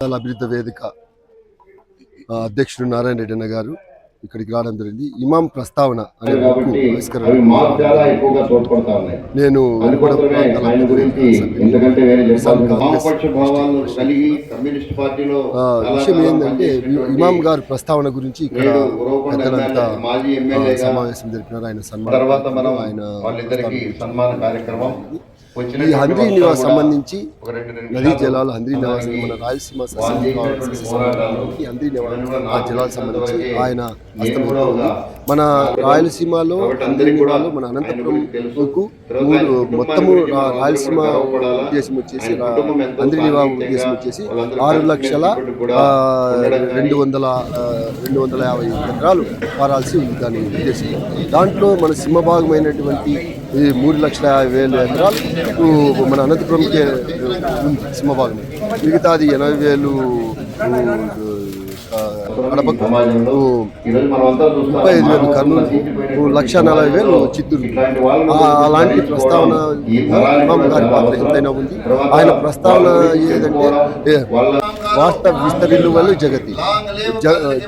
అభివృద్ధి వేదిక అధ్యక్షుడు నారాయణ రెడ్డి అన్న గారు ఇక్కడికి రావడం జరిగింది. ఇమాం ప్రస్తావన అనే నేను విషయం ఏంటంటే ఇమాం గారి ప్రస్తావన గురించి ఇక్కడ సమావేశం జరిపినారు. ఆయన సన్మానం ఆయన సన్మాన కార్యక్రమం ఈ హంద్రీ నివాస్ సంబంధించి నదీ జలాలు హంద్రీ నివాస్ మన రాయలసీమ సస్యం ఈ హంద్రీ నివాస్ ఆ జలాలకు సంబంధించి ఆయన హస్తం ఉంది. మన రాయలసీమలో మన అనంతపురం కుటుంబాన్ని మొత్తము రాయలసీమ అందరూ. ఉద్దేశం వచ్చేసి ఆయన రా- కుటుంబం ఎంతో హంద్రీ నివాస్ సాహిత్యంగా ఉద్దేశం వచ్చేసి ఆరు లక్షల రెండు వందల రెండు వందల యాభై ఎకరాలు పారాల్సి ఉంది దాని ఉద్దేశం దాంట్లో మన సింహభాగమైనటువంటి ఈ మూడు లక్షల యాభై వేల ఎకరాలు మన అనంతపురంకే ఉంది సింహభాగం మిగతాది ఎనభై వేలు కడపకు ముప్పై ఐదు వేలు కర్నూలు లక్ష నలభై వేలు చిత్తూరు. అలాంటి ప్రస్తావన ఇమాం గారి పాత్ర ఎంతైనా ఉంది. ఆయన ప్రస్తావన ఏదంటే వార్త విస్తరిల్లు వల్ల జగతి.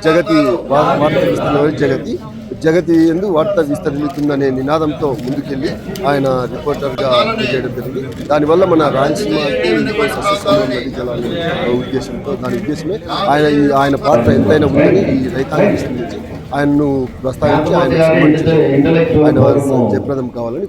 జగతి వార్త విస్తరిల్లు వల్ల జగతి. జగతి ఎందు వార్త విస్తరిల్లుతుందనే నినాదంతో ముందుకెళ్ళి ఆయన రిపోర్టర్గా చేయడం జరిగింది. దానివల్ల మన రాయలసీమకి ఇంకో జలాలు ఉద్దేశంతో దాని ఉద్దేశమే ఆయన ఈ- ఆయన పాత్ర ఎంతైనా ఉందని ఈ రైతాంగం విస్తరించి ఆయన్ను ప్రస్తావించి ఆయన ఆయన జయప్రదం కావాలని